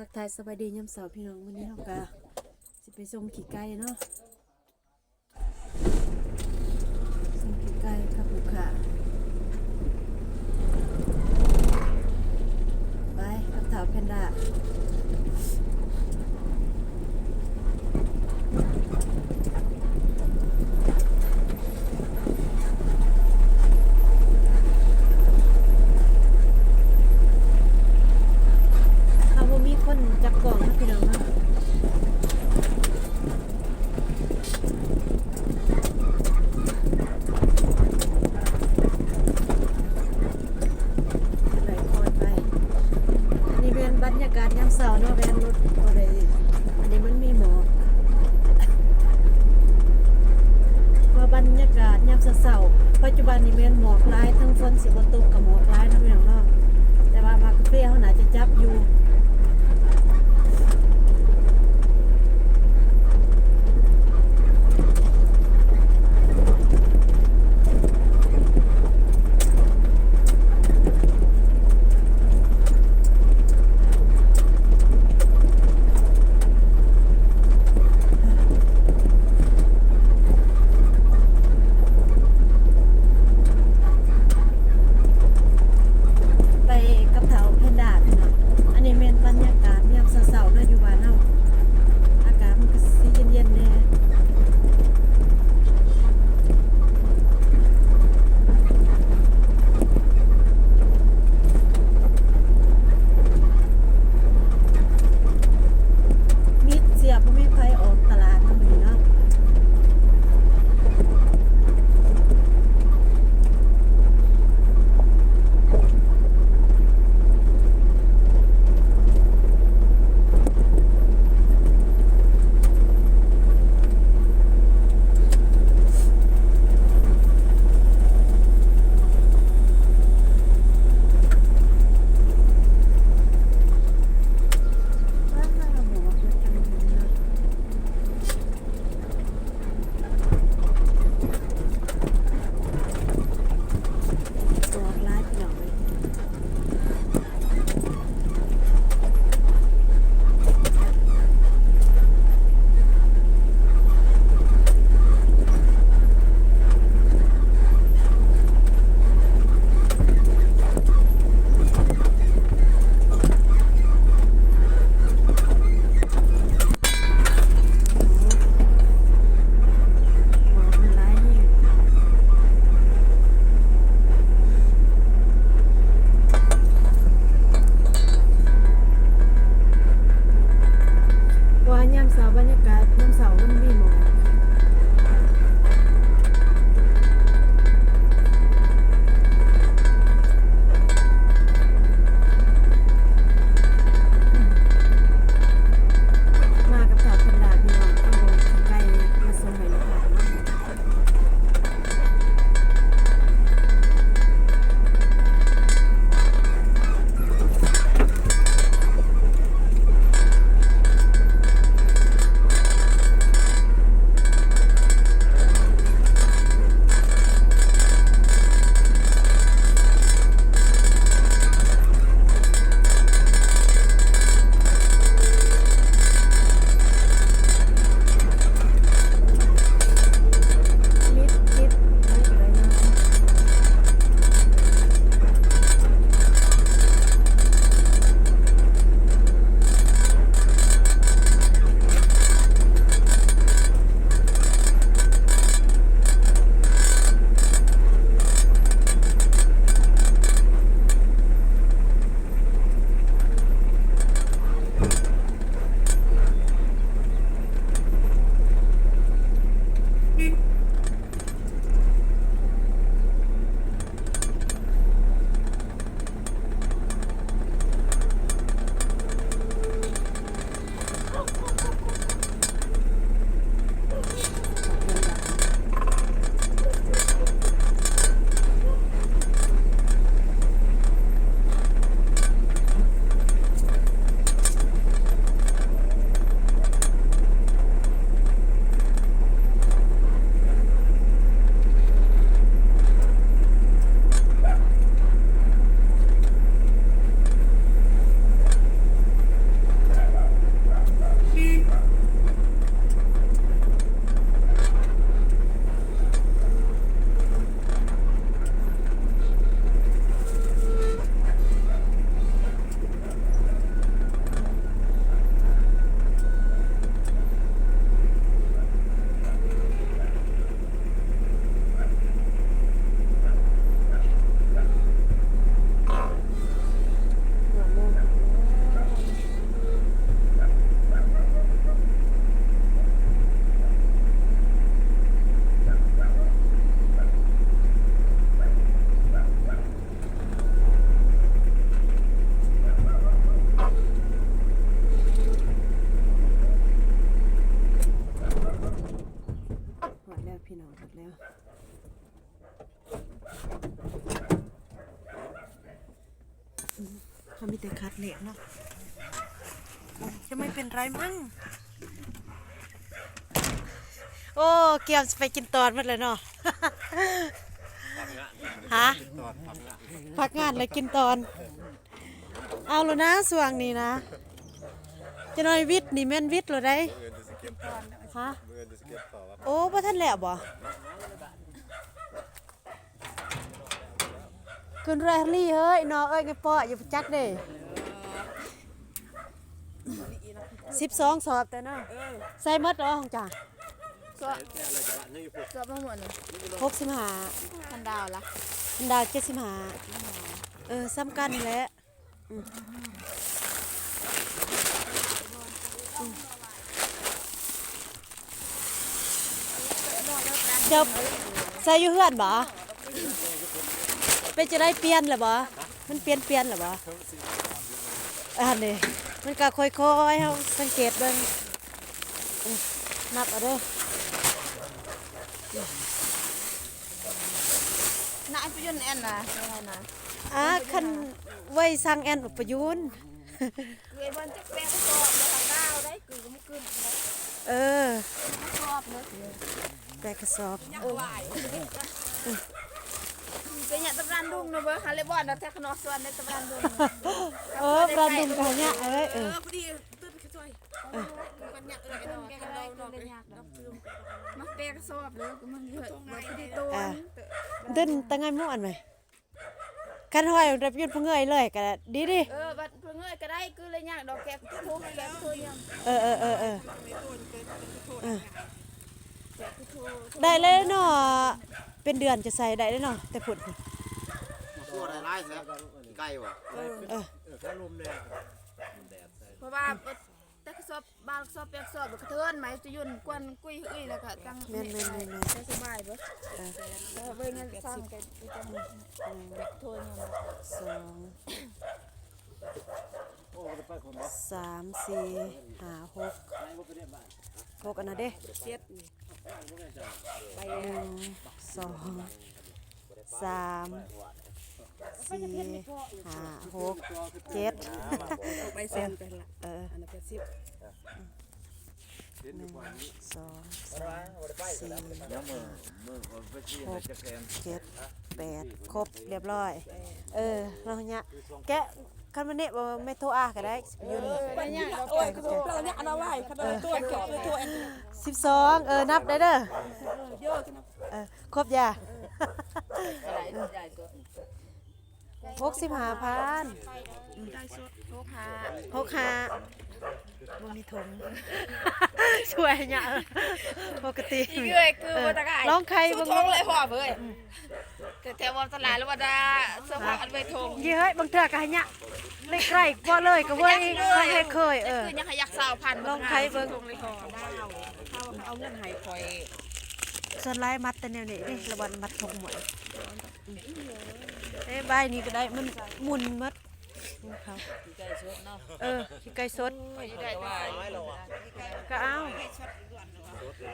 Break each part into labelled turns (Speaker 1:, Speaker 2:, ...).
Speaker 1: ทักทายสบายดียามเสาร์พี่น้องวันนี้เราก็สิไปส่งขี่ไก่เนาะส่งขี่ไก่กับลูกค้าไปกับเถาแพนด้าบ่มีคนจับกล่องนะพี่น้องเนาะไหลคอยไป อันนี้เป็นบรรยากาศยามเช้าเนาะแวนรถก็ได้อันนี้มันมีหมอกพอบรรยากาศยามเช้าปัจจุบันนี้แม่นหมอกหลายทั้งฝนสิบตกกับหมอกหลายนะพี่น้องเนาะแต่ว่ามาคาเฟเขาหนาจะจับอยู่ นะเขามีแต่คัดเหล็กเนาะจะไม่เป็นไรมั้ง โอ้เกียมจะไปกินตอนมันเลยเนาะฮะพักงานเลยกินตอน เอาแล้วนะสว่างนี่นะจะน้อยวิทย์นี่แม่นวิทย์หรอได้ฮะ
Speaker 2: โอ้พระท่า
Speaker 1: นแหละบ่ ขึ้นแรลี่เฮ้ยน้อเอ้ยไงป้ออย่าไปจักเด้สิบสองสอบแต่เนาะใส่หมดเหรอของจ่า
Speaker 3: ก็ก็มาหมดนี่
Speaker 1: หกสิบห้า
Speaker 3: พันดาวละ
Speaker 1: อันดาวเจ็ดสิบห้าเออซ้ำกันแหละอืมอืมเดี๋ยวใส่อยู่เฮือนบ่ เป็นจะได้เปลี่ยนเหรอบ่มันเปลี่ยนเปลี่ยนเหรอบ่อันนี้มันก็ค่อยๆเฮาสังเกตเบิ่งอืมนับเอาเด้อ
Speaker 3: น่าไปยุ่นแอนนะอะไรนะ
Speaker 1: อ่าคันไว้สร้างแอนอุปยุน
Speaker 3: เกยบอลจะแปะก็สอบแล้วดาวได้กูก็ไม่ขึ้น
Speaker 1: เออ
Speaker 3: สอบเลย
Speaker 1: แบกกระสอบ
Speaker 3: เออเป็นอย่างตำรานดุงนะเว้ยฮาเลบอนนะแท็กนอส่วนในตำรานดุง
Speaker 1: เออปลาดุมกันเนี่ยเอ้ยเอ อ
Speaker 3: พอดีตื่นขึ้นช่วยกันเนี่ยเออกันแกก็ได้ก็เลยยากดอกมาแปะก็สอบเลยมันเยอะแบบพอดีตัว
Speaker 1: ดึนตั้งไงม่วนไหมคันห้อยรับยืนพงเงยเลยก็ดีดิ
Speaker 3: เออบัดเพิ่งเอ้ยก็ได้คือเลยยากดอกแกทุกแกทุกยัง
Speaker 1: เออเออเออเออเออ
Speaker 3: แกทุก
Speaker 1: ได้เลยเนาะ เป็นเดือนจะใส่ได้เลยเนาะแต่ผุด
Speaker 2: ตัวอะไรไล่แท้ใกล้ว่ะ
Speaker 1: เออ
Speaker 2: เออแค่ลมเนี่ย
Speaker 3: เพราะว่าแต่ก็สอบบางสอบเปียกสอบกระเทือนไหมจะยุ่นกวนกุ้ยเอ้ยแล้วก็ตั้งใช้สบายเบ่แล้วเบิ่งเงินสร้างกันจังเด็กโทนเนาะ
Speaker 1: สองสามสี่ห้าหกหกอันนะเด้เจ็ด หนึ่งสองสามสี่ห้าหกเจ็ด
Speaker 4: ไปเซ็นไปละ
Speaker 1: เออ
Speaker 4: อันนั้นแปดสิบ
Speaker 1: หนึ่งสองสามสี่ห้าหกเจ็ดแปดครบเรียบร้อย เออเราเนี่ยแกะ คันมันเนี่ยบ่ไม่โทรอาก็ได้สิไปอยืน
Speaker 3: ไปเนี่ยดอก
Speaker 4: โอ้ยเราเนี่ยอันเอาไว้ขนาดตัวเก็บตัวอัน
Speaker 1: สิบสองเออนับได้เด้อ
Speaker 4: เยอะกัน
Speaker 1: เออครบยาหกสิบห้าพัน
Speaker 3: โทกหา
Speaker 1: หกห้า บ่มีถุง ช่วยเนี่ยเออปกติ
Speaker 3: อีเอ้ยคือบ่ตะกาย
Speaker 1: ลองใคร
Speaker 3: สู้
Speaker 1: เบิ่ง
Speaker 3: ทงเลยพ่อเว้ยแต่แถวว่าตลาดแล้วว่าจะเสื้อผ้าอันไว้ทง
Speaker 1: ยี่เฮ้ยบางเทื่อก็ให้เนี่ยเล็กไรกว่าเลยก็เว้ยเคยให้เคยเออ
Speaker 3: คือยังขยักสาวพัน
Speaker 1: ลองใครเบิ่ง
Speaker 3: ทงเลยพ่อดาว
Speaker 4: เอาเอาเงินให้คอย
Speaker 1: ส่วนลายมัดแต่แนวนี้นี่ระวังมัดทงหมดเอ้ยใบนี้ก็ได้มันหมุนมัด เขาเออขี้ไก่สด
Speaker 3: ได้ว่า
Speaker 1: ก็เอา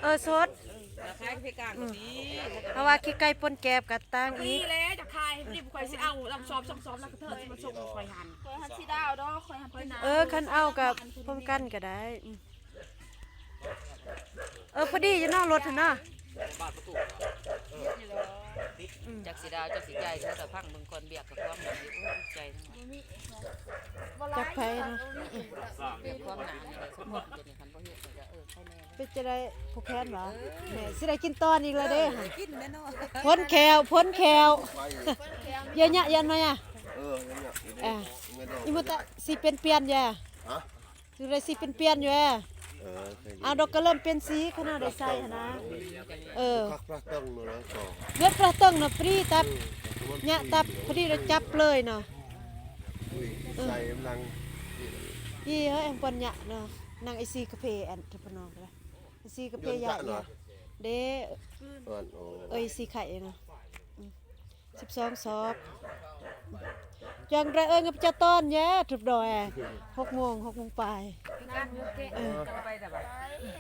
Speaker 1: เออสด
Speaker 4: ขายพิการแบบนี้
Speaker 1: เพราะว่าขี้ไก่ปนแกบกับตั้งอี
Speaker 4: นี่
Speaker 1: ก
Speaker 4: เลยจะขายรีบคอยสิเอาลำซอมซอมซอมแล้วก็เธอมาส่งคอยหัน
Speaker 3: คอยหันสีดาวดอกคอยหันไปนา
Speaker 1: เออคันเอากับพร้อมกันก็ได้อืมเออพอดีจะนอกรถหั่นเนาะ
Speaker 5: จักสีดาวจักสีใจเขาแต่พังมึงคนเบียกกับความหนาที่อู้ใจทั้งหมด
Speaker 1: จักไผเนาะ
Speaker 5: เบียกความหนาเนี่ยสมมติจะนี่คันบ่เฮ็ดก็จะเออใครแน่
Speaker 1: เป็นจะได้ผู้แค้นเหรอแหม่สิได้กินตอนอีกแล้วเด้หั่น
Speaker 4: กินแน่นอน
Speaker 1: พ้นแขวพ้นแขวเยอะแยะยันมาอะ
Speaker 2: เออเงินเนี่ย
Speaker 1: อะ
Speaker 2: เงินดอก
Speaker 1: อีมุตะสิเป็นเปลี่ยนแย่
Speaker 2: ฮะ
Speaker 1: คือได้สิเป็นเปลี่ยนอยู่แย่
Speaker 2: เออเคย
Speaker 1: เอาดอกก็เริ่มเป็นสีขนาดได้ใส่หั่นนะเออ
Speaker 2: คักพระตั้งเนาะสอง
Speaker 1: เลือดประตังน่ะพอดีตับเนี่ยตับพอดีเราจับเลยเนาะ
Speaker 2: ใส่กำลัง
Speaker 1: ยี่เฮ้ยแอมปนเนี่ยเนาะนางไอซีกาแฟแอนทรพนองเลยไอซีกาแฟใหญ่เนี่ยเด้
Speaker 2: อ่อนโอ้
Speaker 1: เอ้ยสีไข่เนาะสิบสองซอบยังไรเอ้ยกับจะต้อนแย่ถูกดอยหกโมงหกโมงไปลายเออ
Speaker 5: ไปแต่ว่า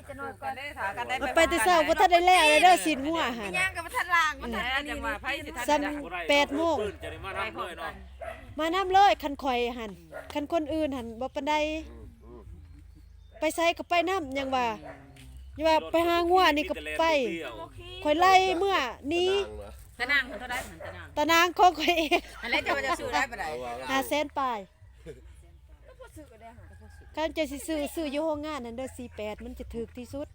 Speaker 3: จะนอนก่อน
Speaker 5: ได้ากันได้
Speaker 1: มันไปแต่านได้แล้วเลยเด้อสินหัวหัน
Speaker 3: ย่างกับทันล่างมันทัน
Speaker 5: จังว่าไผสิทัน
Speaker 1: ซ้ำแปดโมง
Speaker 6: มาทำเลยเนาะ
Speaker 1: มาน้ำเลยคันข่อยหันคันคนอื่นหันบ่ปานใดไปไสก็ไปน้ำยังว่าอย่าว่าไปหางัวนี่ก็ไปข่อยไล่เมื่อนี้
Speaker 5: ตะนางเท่าได้หันตะนาง
Speaker 1: ตานางของข่อยเอง
Speaker 5: อันนี้จะว่าจะซื้อได้ปะได้
Speaker 1: ห้าแสนปลายคันจะสิซื้อซื้ออยู่โรงงานนั่นเด้อ48มันจะถูกที่สุด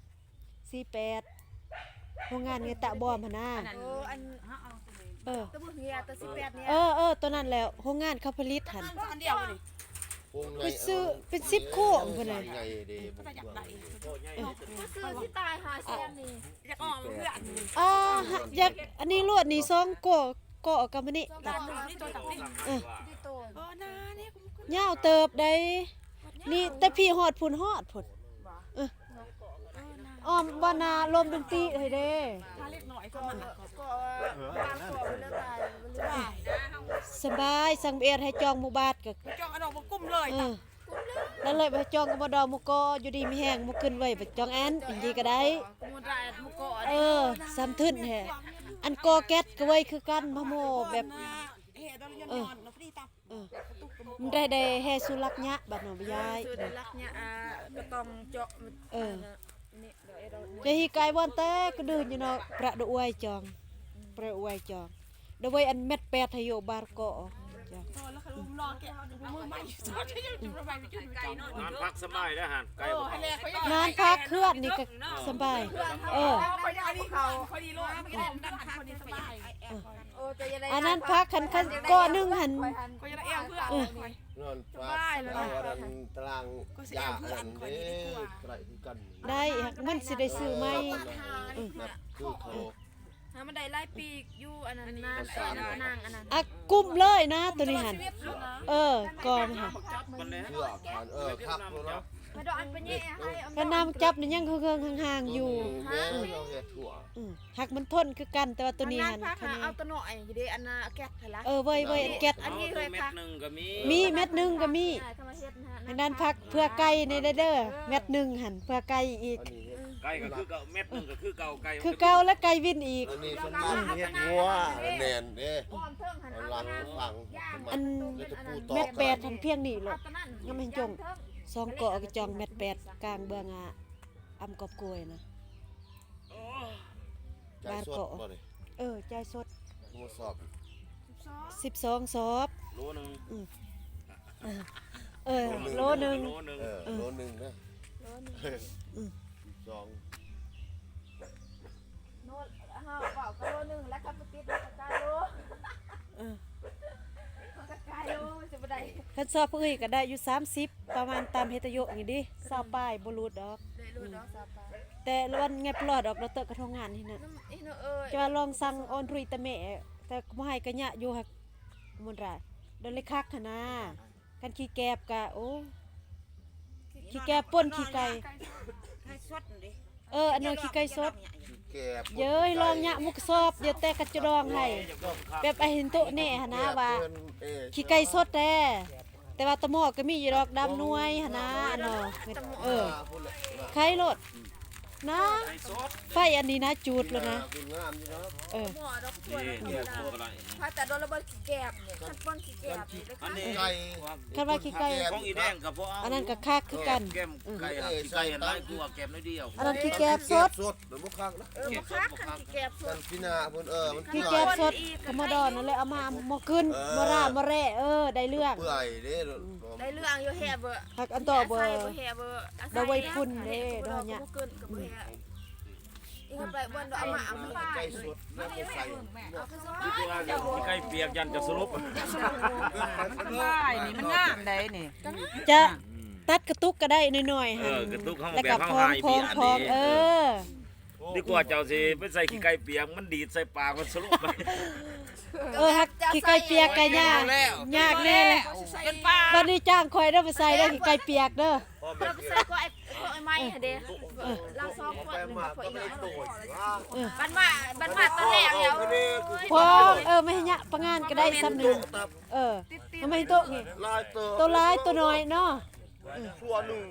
Speaker 1: 48โรงงานเงตะบอมหั่นน่ะ
Speaker 3: โอ้อัน
Speaker 1: เอ อ
Speaker 3: ตะบุเฮียตะ18เนี่ย
Speaker 1: เออเออตัวนั้นแหล้วโรงงานเขาผลิตหัน
Speaker 4: อันเดียวนี่
Speaker 1: ไปซื้อเป็นสิบคู่พุ่นน่ะ
Speaker 2: ไงเด้บุ
Speaker 4: อยากได้
Speaker 3: ก็ซื้อที่ตายหาแซมนี่
Speaker 4: อยากออกเพื่อน
Speaker 1: อ่าฮะอยากอันนี้ลวดนี่ซองโกโกะกับมันนี่
Speaker 3: บ้านหนู
Speaker 4: นี่ตัวจับนี่
Speaker 3: ที่โต
Speaker 4: เออนาเนี่ย
Speaker 1: ยาวเติบได้ นี่แต่พี่ฮอดพุ่นฮอดพุ่นเอออ้อมบ่นาลมดนตรีเฮ้ยเด้
Speaker 4: ถ้าเล็กหน่อยก็
Speaker 3: ก็
Speaker 4: มัน
Speaker 3: ก็ บ้านก็เลิกตายมันเลย
Speaker 1: สบายสั่งเบียดให้จองหมู่บาทก็
Speaker 4: จองอันออกมากุ้มเลย
Speaker 1: เออแล้วเลยไปจองกับบ่ดอกหมู่กออยู่ดีมีแห้งหมู่ขึ้นไว้ไปจองแอนอีกทีก็ได้
Speaker 3: มูดายมุกก็
Speaker 1: เออซ้ำทึนแฮะอันกอแก๊สก็ไว้คือกันพะโมแบบ
Speaker 4: เฮ็ดแล้วย้อนๆแล้วพอดีตับ
Speaker 1: เออ มันได้ได้แฮสุรักษ์ยะบัดหนอยาย
Speaker 3: สุดรักเนี่ยอ่าก็ต้องเจาะ
Speaker 1: เออ
Speaker 3: นี่เดี๋ยวเรา
Speaker 1: จะฮีกายวันแต่ก็เดินอยู่เนาะประดอวยจอง ประอวยจองเดยวไว้อันเม็ดแปดให้โยบาร์เกาะจอ
Speaker 4: อแล้วค่ะลุงรอแกมือใหม่สอนอยู่ระบายไปจุดไกลเนาะ
Speaker 6: นอนพักสบายได้อหันไกล
Speaker 4: เออ
Speaker 6: บ่
Speaker 4: ให้แลเขา
Speaker 1: นานพักเคลื่อนนี่ก็สบาย เออ
Speaker 4: นอนพักคนสบาย
Speaker 3: อั
Speaker 1: นนั้นพักคันคันก้อหนึงหัน
Speaker 4: คอยจะเอวเพื่อน
Speaker 2: นอนฟ้าเอาอันตารางยาอันเด้ไกลกัน
Speaker 1: ได้มันสิได้ซื้อไหม
Speaker 2: คือเขา
Speaker 3: ถ้ามันได้ไล่ปีกอยู่อันนั้นนานไอ้นางอันนั้น
Speaker 1: อะกุ้มเลยนะตัวนี้หันเออกอมนหัน
Speaker 6: มันเนี่ย
Speaker 2: เพื่อผ่านเออครับเนาะ
Speaker 3: มาดอกอันเป็นยังให้
Speaker 1: คันน้ำจับนี่ยังเครื่องๆห่างๆอยู่
Speaker 2: แม่เราเฮ็ดถั่ว
Speaker 1: อืมหักมันทนคือกันแต่ว่าตัวนี้
Speaker 3: นั้
Speaker 1: หั
Speaker 3: น
Speaker 1: น
Speaker 3: พัก
Speaker 1: คัน
Speaker 3: หา
Speaker 1: นี้
Speaker 3: เอาตัวหน่อยอยู่ดีอันน่ะแก๊สให้ละ
Speaker 1: เออเว้ยเว้ยอันแก๊ส
Speaker 3: อันนี้เคย
Speaker 6: เม็ด
Speaker 3: พัก
Speaker 6: หนึงก็มี
Speaker 1: มีเม็ดหนึงก็มี
Speaker 3: ใช่ธรรมเฮ็ดนะ
Speaker 1: อันนั้นพักเพื่อไก่ในเด้อเม็ดหนึ่งหันเพื่อไก่อีก
Speaker 2: อันนี้
Speaker 6: ไก่ก็คือเก่าเม็ดหนึงก็คือเก่าไก่
Speaker 1: คือเก่าและไก่วินอีก
Speaker 2: อันนี้สมบูรณ์เฮ็ดงัวแน่นเด้
Speaker 3: อ้อมเทิงหัน
Speaker 2: เอา
Speaker 3: เอา
Speaker 2: หลังฟัง
Speaker 1: อัน
Speaker 2: แล้วจะปูตอ
Speaker 1: เม็
Speaker 2: ก
Speaker 1: ดแปดทันเพียงนี่หรอก
Speaker 3: ตัวนั้น
Speaker 1: ยังไม่จงสองเกาะกระจองเม็ดแปดกลางเบืองอะอำกอบกล้วยนะ
Speaker 2: ใจสดบ่นี่
Speaker 1: เออใจสด
Speaker 2: มาสอบ
Speaker 1: 12ซอบ
Speaker 6: โลหนึง
Speaker 1: เออโลหนึง
Speaker 6: โลหนึง
Speaker 2: เออโลนึงนะ สอง
Speaker 3: โน่นเฮาเว้าก็โลนึงแล้วก็ไปติดแล้วก็กายโล
Speaker 1: เออ
Speaker 3: ก็กายโลสิบ่ได้
Speaker 1: คันสอบผู้อื่นก็ได้อยู่30ประมาณตามเฮตโยนี่ดิซาวป้ายบ่รูดดอก
Speaker 3: ได้รู้ดอกซาปา
Speaker 1: แต่วันไงปลอดดอกเราเตอะกระทงงานนี่น่ะ
Speaker 3: น้ำอีโนเอ้ย
Speaker 1: จะว่าลองสั่งออนรุยตะแม่แต่บ่ให้ก็ยะอยู่หักมันราโดนเลยคักหั่นนะกันขี้แกบกะโอ้ ขี้แกบป่นขี้ไก่
Speaker 5: ให้ สดดิ
Speaker 1: เอออันนั้นขี้ไก่สด
Speaker 2: แก่
Speaker 1: เย้ยลองยะมุกซอบเดี๋ยวแต่กระจดองให้แบบไอเห็นโตะแน่หั่นนะว่าขี้ไก่สดแท้แต่ว่าตะหมอกก็มีอยู่ดอกดำหน่วยหั่นนะอันเนาะเออไข่รด นะไฟอันนี้นะจูดแล้วนะ
Speaker 2: คุณงามอยู่เนาะ
Speaker 1: เออ
Speaker 3: หม้อดอกทั่ว
Speaker 6: นี่
Speaker 3: แล้ว
Speaker 6: เกี่ยวกับอะไร
Speaker 3: พาแต่โดนระเบิดขี้แกบเนี่ยคันป้อนขี้แกบนี่เลย
Speaker 6: อัน
Speaker 3: ค่ะ
Speaker 6: นี้
Speaker 2: ไก่
Speaker 1: คันว่าขี้ไก่
Speaker 6: ของอีแดงกับพวก
Speaker 1: อันนั้นก็คักคือกัน
Speaker 6: แก้มไก่หักขี้ไก่หันหลายกลัวแก้มน้อยเดียว
Speaker 1: อันนั้นขี้แกบสด
Speaker 2: สดเดี๋ยวบ่คักนะ
Speaker 3: เออบ่คักคันขี้แกบส
Speaker 2: กั
Speaker 3: ด
Speaker 2: นพี่นาเพิ่นเออมัน
Speaker 1: ขี้
Speaker 2: เปื่
Speaker 1: แก
Speaker 2: อย
Speaker 1: บสดกระมาดอนนั่นเลยเอามาหมอขึ้นมอรามาแร่เออได้เรื่อง
Speaker 2: เปื่อยเด้
Speaker 3: ได้เรื่องอยู่แฮ่เบอร์
Speaker 1: หักอันต่อเบอ
Speaker 3: ใส่
Speaker 1: ร์
Speaker 3: บ่แฮ่เบอร์
Speaker 1: ดอกไว้พุ่นเด้ดอกเนี่ย
Speaker 3: บ่เกินกับบ่แฮ่อีกไปบนดอกเอามาเอามา
Speaker 2: ไก่สดแล้วก็ใส่
Speaker 3: เอาคือสบา
Speaker 6: ที่
Speaker 3: ย
Speaker 6: ว่าขี้ไก่เปียกยันจะสลบ
Speaker 5: สบายนี่มันงามได้นี่
Speaker 1: จะตัดกระตุกก็ได้หน่อยๆ
Speaker 6: เอ
Speaker 1: หั่น
Speaker 6: อกระตุกเข้ามา
Speaker 1: แล้ว
Speaker 6: แบ
Speaker 1: ก็
Speaker 6: บ
Speaker 1: พ
Speaker 6: เข้า
Speaker 1: อง
Speaker 6: หาย
Speaker 1: พองพองเออ
Speaker 6: ดีกว่าเจ้าสิไปใส่ขี้ไก่เปียกมันดีดใส่ปากมันสลบไป
Speaker 1: เออหักขี้ไก่เปียกก็ยากยากแน่เลย
Speaker 5: เป็นป้า
Speaker 1: บัดนี้จ้างคอยเด้อไปใส่เด้อขี้ไก่เปียกเด้อ
Speaker 3: เราไปใส่ก็ไอ้พวกไอ้ไม้หั่นเด้เราซ้อมคนนึงพวกอีกบันมาบันมาตอนแรกแล้ว
Speaker 1: พองเออไม่ให้ยะประงานก็ได้ซ้ำหนึงเออมันไม่ให้โตะนี่
Speaker 2: ลายเตอ
Speaker 1: ตัวร้ายตัวน้อยเนาะ
Speaker 2: ชั่วหนึง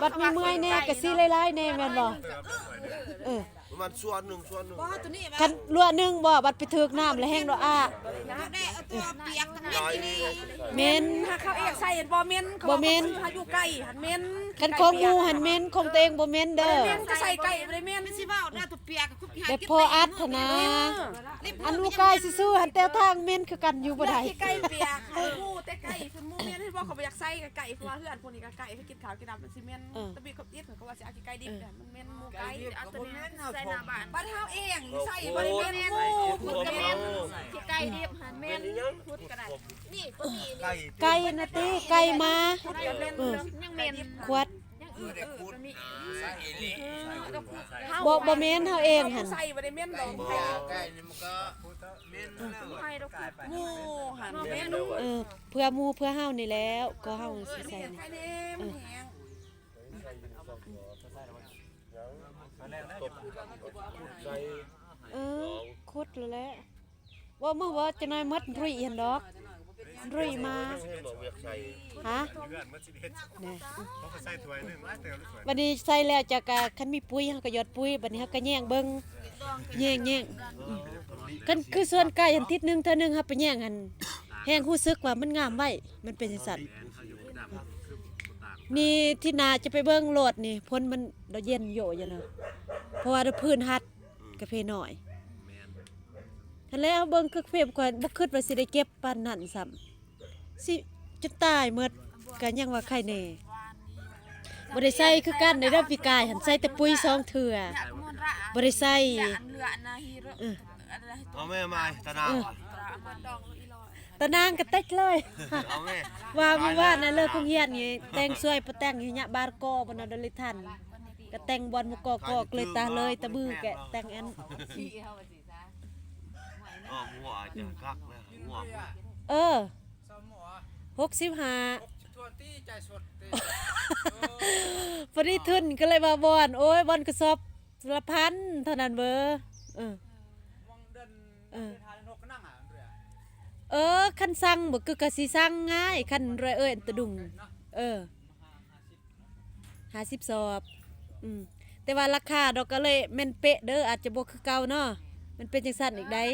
Speaker 1: บัดมีเมื่อยแน่ก็สิหลายๆแน่แม่นบ่เออ
Speaker 2: ประมาณส่วนหนึ่งส่วนหนึ่ง
Speaker 1: คันรั่วหนึงบ่บัดไปถึกน้ำแล้วแห้งดอกอ้า
Speaker 3: ได้เอาตัวเปียกทั้งนั้น
Speaker 2: ลายนี่
Speaker 1: เหม็น
Speaker 4: ถ้าเขาเองใส่บ่เมน
Speaker 1: บ่เหม็น
Speaker 4: เขาอยู่ไกลหันเมน
Speaker 1: คันของหมูหันเหม็นของตัวเองบ่เหม็นเด้อ
Speaker 4: เมนก็ใส่ไก่บ่ได้เมน
Speaker 3: สิว่าได้ ตัวเปียกคุกพี่
Speaker 1: แบบพออัดเถอะนะอันลูกกายซื่อๆหันแต่ทางเหม็นคือกันอยู่บ่ได้
Speaker 4: ไก่เปียกหมูหมูแต่ไก่คือหมูเมนที่ว่าเขาบ่อยากใส่กับไก่เพราะว่าเฮือนพวกนี้ก็ไก่เขากินขาวกินดำมันสิเมนตะบีเขาเอียดเขาว่าสิเอาไก่ดิบเนี่ยมันเมนหมูไก่
Speaker 3: เอาตัวนี้ใส่หน้าบ้าน
Speaker 4: บ้านเฮาเองใส่บ่ได้เมนหมู
Speaker 2: พวกเรา
Speaker 3: ที่ไก่ดิบหันเมนพุดก็ได้นี่ก็มี
Speaker 2: ไก่
Speaker 1: ไก่นะติไก่มา
Speaker 4: เมน
Speaker 3: ยังเมน
Speaker 1: ขวด
Speaker 3: ยังอื่นก็มี
Speaker 1: บ่บ่เม็นเฮาเองหั่น
Speaker 4: ใส่บ่ได้เมนดอก
Speaker 2: ไก่นี่มันก็เม่นแล้ว
Speaker 3: ให้ดอก
Speaker 4: หมูหันเมน
Speaker 1: เออเพื่อหมู่เพื่อเฮานี่แล้ว ก็เฮาสิใส่นี่
Speaker 4: เนมแห้ง
Speaker 2: ใส่
Speaker 1: เออคุดแล้วแหละว่าเมื้อว่าจะน้อยมัดรุ่ยเหั่นดอก รุยมา
Speaker 2: ให้หมอเวียกใส่
Speaker 1: ฮะ
Speaker 7: เพื่อนมันสิเฮ็ด
Speaker 1: นี่
Speaker 7: เขาก็ใส่ถ้วยหนึงหลายเติมเลยถ้วย
Speaker 1: บัดนี้ใส่แล้วจากกะคันมีปุ๋ยเฮาก็หยอดปุ๋ยบัดนี้เฮาก็แย่งเบิ่งแย่งแย่งอืมคันคือส่วนไก่หันทิศหนึงเท่านึงเฮาไปแย่งหันแห้งรู้สึกว่ามันงามไว้มันเป็นจังซั่นนี่ที่นาจะไปเบิ่งโลดนี่พ้นมันดอกเย็นโยอยู่นะเพราะว่าดอกพื้นหัดกาแฟน้อยทันแล้วเบิ่งคือเฟมก่อนบ่คิดว่าสิได้เก็บปานนั้นซ้ำ สิจนตายหมดก็ยังว่าใครแน่บ่ได้ใส่คือกันในเด้อพี่กายหันใส่แต่ปุ๋ยสองเทื่อ
Speaker 3: มนระ
Speaker 1: บ่ได้ใส่
Speaker 3: อันเหลือนาฮีโร่อะไร
Speaker 2: เอาแม่มาตะนาว
Speaker 3: มันดองอีลอย
Speaker 1: ตะนางก็เต็กเลย
Speaker 2: เอาแม่
Speaker 1: ว่าเมื่อวานน่ะเลิกคงเฮียนนี่แต่งสวยบ่แต่งอยู่ยะบาร์กอบ่น่ะดลิทันก็แต่งบอลมกอกอกเลยตาเลยตะบื้อแกะแต่งอัน
Speaker 2: อ๋อหัวจะกักเลยหัว
Speaker 1: เออ หกสิบห้าพอดีทุนก็เลยมาบอนโอ้ยบอนกระสอบละพันเท่านั้นเบอร์เออเออเออคันสั่งบ่คือกะสิสั่งง่ายคันรวยเอ้ยตะดุงเออห้าสิบสอบอืมแต่ว่าราคาดอกก็เลยแม่นเป๊ะเด้ออาจจะบ่คือเก่าเนาะมันเป็นจังซั่นอีกได้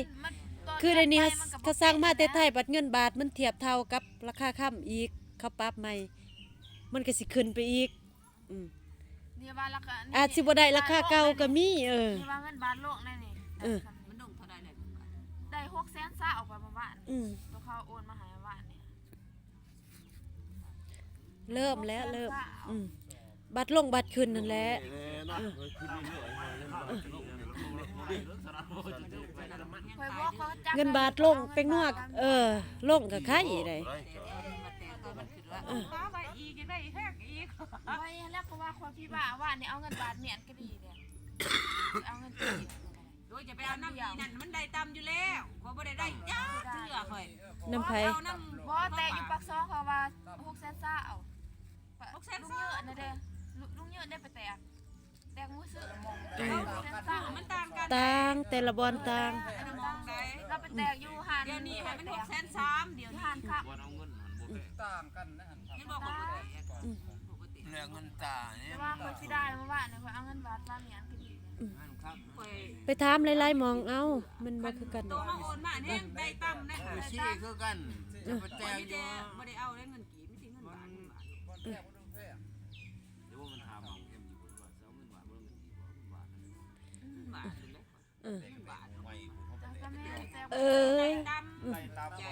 Speaker 1: คือในนี้เขาเขาสร้างมาแต่ไทยบัดเงินบาทมันเทียบเท่ากับราคาค่ำอีกเขาปรับใหม่ มันก็สิขึ้นไปอีกอืม
Speaker 3: นี่ว่าราคา
Speaker 1: อาจสิบ่ได้ราคาเก่าก็มี เออ
Speaker 3: นี่ว่าเงินบาทโลกนั่นนี่
Speaker 1: เออ
Speaker 5: มันดงเท่าใดได้
Speaker 3: ได้หกแสนซ่าออกไปมาบ้าน
Speaker 1: อืม
Speaker 3: ตัวเขาโอนมาหาบ้านเนี่ย
Speaker 1: เริ่มแล้วเริ่มอืมบัตรลงบัตรขึ้นนั่นแหละ
Speaker 3: คอยบอก เขาจับ
Speaker 1: เงินบาทลงเป็นนวกเออลงกับใครได้
Speaker 5: ฟ้าไปอีกได้แฮกอีก
Speaker 3: ไว้แล้วก็ว่าคนพี่บ้าว่าเนี่ยเอาเงินบาทเหมียนก็ดีเนี่ยเอาเงินจีบ
Speaker 5: โดยจะไปเอาน้ำอีนั่นมันได้ตามอยู่แล้วขอบ่ได้ได้จ้าเชื่อข่อย
Speaker 1: น้ำไผ
Speaker 5: เอาน้ำ
Speaker 3: บอแต่อยู่ปากซองเขาว่าหกแสนซ่าเอาลุงเยอะนะเด้ลุงเยอะได้ไปแตก แตกมือซื้อมองหกแสนซ่า
Speaker 5: มันต่างกัน
Speaker 1: ต่างแต่ละบอนต่าง
Speaker 5: มองได้
Speaker 3: เราไปแตกอยู่หัน
Speaker 5: เดี๋ยวนี้ให้มัน6แสน3เดี๋ยวนี้
Speaker 3: หันครับ
Speaker 7: ต่างกันนะ
Speaker 5: เห็นบอกปกติปกติ
Speaker 2: เรื่องเงินตาเนี่ย
Speaker 3: แต่ว่าคนที่ได้เมื่อวานเนี่ยเขาเอาเงินบาทมาเหมียนก็ดี
Speaker 5: ครับข่อย
Speaker 1: ไปถามหลายๆหมองเอ้า มันบ่คือกัน
Speaker 5: ตัวเฮาโอนมาแฮงได้ตามได้
Speaker 2: ชี้คือกันจะไปแจ
Speaker 5: แต่
Speaker 2: งอยู่
Speaker 5: บ่ได้เอาได้เงินกี่ไม่ถึงเงินบาท
Speaker 3: แต่ แม่แต่
Speaker 1: เอ้ย
Speaker 5: ดำใจ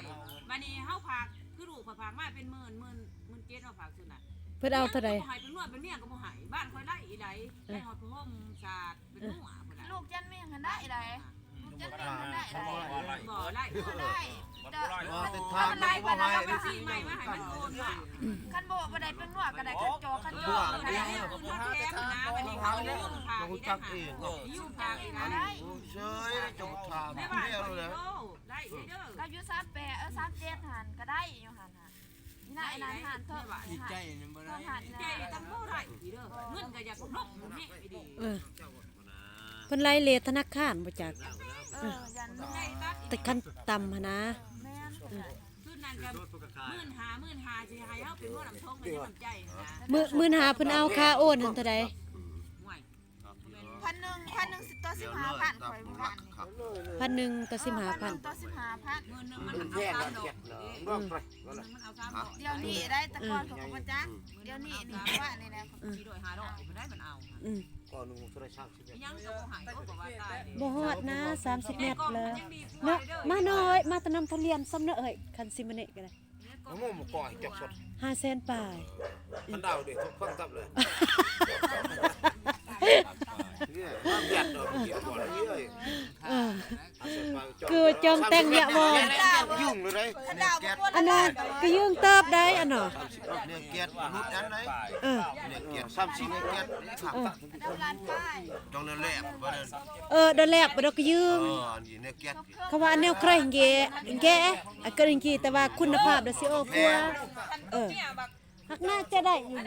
Speaker 5: วันนี้เฮาผักคือลูกฝากมาเป็นหมื่นหมื่นหมื่นเจ็ดเอาผักสุดน่ะ
Speaker 1: เพิ่นเอาเท่าใด
Speaker 5: หายเป็นนวดเป็นเมียก็บ่หายบ้านคอยไล่อีไดได้หอดผ้าห่มสาดเป็นหัวพุ่นน่ะ
Speaker 3: ลูกจันเมียงกันได้ไรลูก จันเมียงกันได้ไร
Speaker 5: บ่ไล่
Speaker 3: ได้ แต่
Speaker 2: ว่าติด
Speaker 5: ถ้า
Speaker 2: ทาง
Speaker 5: มัน
Speaker 2: ไม่
Speaker 5: ไล่
Speaker 2: ว่า
Speaker 5: ไป
Speaker 2: ให้
Speaker 5: แล้วไปซื้อใหม่มาให้มันโอนว่า
Speaker 3: คันโบกบันได้เป็นหนวดกันได้คันจอคัน
Speaker 5: เอ
Speaker 3: จอ
Speaker 5: อได้ให้คุณมาแถมนะบัดนี้เขาเลยยุ่งพา
Speaker 2: เรา
Speaker 5: อีได้
Speaker 2: จัก
Speaker 5: หา
Speaker 2: อ
Speaker 5: ยุ่พาอีน
Speaker 3: ได้
Speaker 2: เฉยจะมาถาม
Speaker 5: ไม่ว่า
Speaker 2: เรียกเลย
Speaker 5: ไล่เด้อ
Speaker 3: ก็อยู่สามแปดเออสามเจ็ดหันก็ได้อยู่หันหันนี่น่าไอ้นานหันเถอะหัน
Speaker 2: ใจเนี่บ่
Speaker 3: เถ
Speaker 2: ได้
Speaker 3: อะหัน
Speaker 5: ใจ
Speaker 3: นะ
Speaker 5: ตั้งบ่ได้อีเด้อเงินก็อยากลบแม่อีดี
Speaker 1: เออเพิ่นไล่เลทธนาคารบ่จัก
Speaker 3: ยัน
Speaker 5: ไงตัด
Speaker 1: แต่ขั้นต่ำหั้นนะ
Speaker 3: แม่น
Speaker 5: ขึ้นนั่นก็มื่นหามื่นหาสิให้เฮาเป็นนวดน้ำทงเป็นน้ำใจนะ
Speaker 1: มื้อมื้อหาเพิ่นเอาค่าโอนหั่นเท่าใด
Speaker 5: ห่วย
Speaker 3: พันหนึ่งพันหนึ่งสิตัวสิบห้าพันข่อยเมื่อวานนี่
Speaker 2: ครับ
Speaker 1: พันหนึ่งต่อสิบห้าพัน
Speaker 3: ต่อสิบห้าพัน
Speaker 2: มันแพงกันเก็บเนาะร่วมไปว่าล่ะ
Speaker 3: เดี๋ยวนี้ได้แต่ก่อนเขาก็บ่จักเดี๋ยวนี้นี่ว่านี่นะ
Speaker 1: อืม
Speaker 2: ก่อนหนึงเท่าไหร่30เมตร
Speaker 1: บ่ฮอดนะสามสิบเมตรเลยเนาะมาหน่อยมาแตะนำทะเลียนซ้ำเนาะเอ้ยคันสิมาเนะก็ได้
Speaker 2: มะม่วงมะกอกจักสด
Speaker 1: ห้าแสนปลาย
Speaker 2: มันดาวเด็กทุกฟังตับเลย
Speaker 1: คือจองแต่งเนี่ยบ่
Speaker 2: ยุ่งเลยเด้เนี่ยแก๊ส
Speaker 1: อันนั้นก็ยืงเติบได้อันเนาะ
Speaker 2: เนี่ยแก๊สมนุษย์อันไหน
Speaker 1: เออ
Speaker 2: เนี่ยแก๊ส30เนี่ยแก๊สขับจองนั่นแหละบ่ได้
Speaker 1: เออเดยวแลกบ่ดอกก็ยืง
Speaker 2: เอออันนี้เนี่ยแก๊ส
Speaker 1: เขาว่าแนวใครแกแกอะก็จริงๆแต่ว่าคุณภาพเด้อสิโอ้กว่าเออหักน่าจะได้อยู่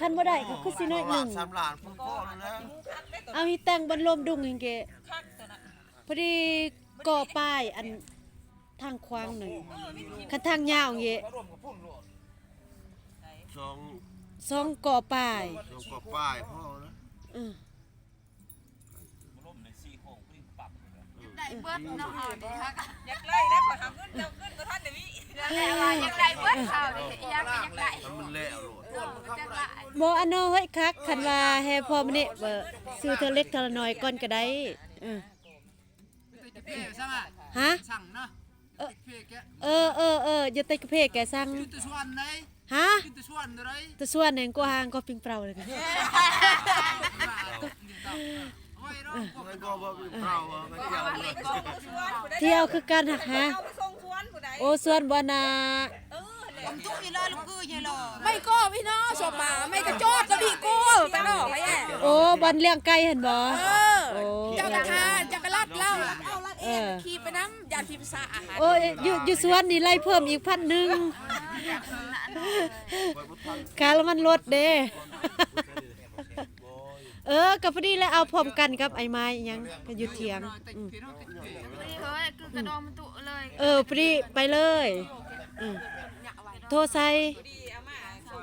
Speaker 1: คันบ่ได้ก็คือสิน้อยหนึง
Speaker 2: สามล้านพุ่งพ่อแล้ว
Speaker 1: เอาให้แต่งบรรลมดุงให้แกพอดีก่อป้ายอันทางควางหน่อยคันทางยาวอย่างเงี้ย
Speaker 2: สอง
Speaker 1: สองก่อป้าย
Speaker 2: สองกว่าป้ายพ่อนะ
Speaker 1: เออ
Speaker 3: ได้เบิดเนาะเอาดิฮะ
Speaker 5: อยากไล่นะขอทำเงินเจ้าเงินก็ท่านเดี๋ยวนี้
Speaker 3: บอั
Speaker 2: นแล้วโลด
Speaker 3: จักละ
Speaker 1: บ่อันเนาะเฮ้ยคักคันว่าแฮ่พ่อมื้อนี้เบ่ซื้อเธอเล็กเธอน้อยก่อนก็ได้เออฮะ
Speaker 7: สั่งนะเพ่แก
Speaker 1: เออเออเอออย่าติกระเพกแกสั่งฮะ
Speaker 7: กินตัวชวนอะไร
Speaker 1: แตะส่วนหนึงก็หางก็ปิงเปล่าเลยกันเที่ยวคือกันหักฮะ โอ้ส่วนบ่นา
Speaker 4: ไม่ก็พี่น้องสมมาไม่กระโจดกระบี่กูไปหรอกไปแย่
Speaker 1: โอ้บ่เลี้ยงไก่เห็นบ่
Speaker 4: เออ
Speaker 1: โอ้
Speaker 4: เจ้ากระทาเจ้ากระลัดเล่าเอาลัดเอง
Speaker 1: เออ
Speaker 4: ขี่ไปน้ำยานพิมพ์สาอาหาร
Speaker 1: โอ้ยอยู่อยู่สวนนี่ไล่เพิ่มอีกพันหนึ่งกาละมันลดเด้เออกับพอดีแล้วเอาพร้อมกันกับไอ้ไม้อิหยังก็อยู่เถียงอืม
Speaker 3: เฮ้ยคือกระดองมันตุเลย
Speaker 1: เออพอดีไปเลยอืมโทรใส่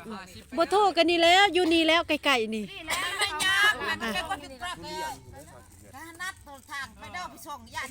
Speaker 1: อืมบ่โทรกันนี่แล้วอยู่นี่แล้วไกลๆนี่
Speaker 3: นี่แหละไม่ยากมันเป็นคนติดกลับเลยนัดตัวทางไปเด้อไปส่งยาน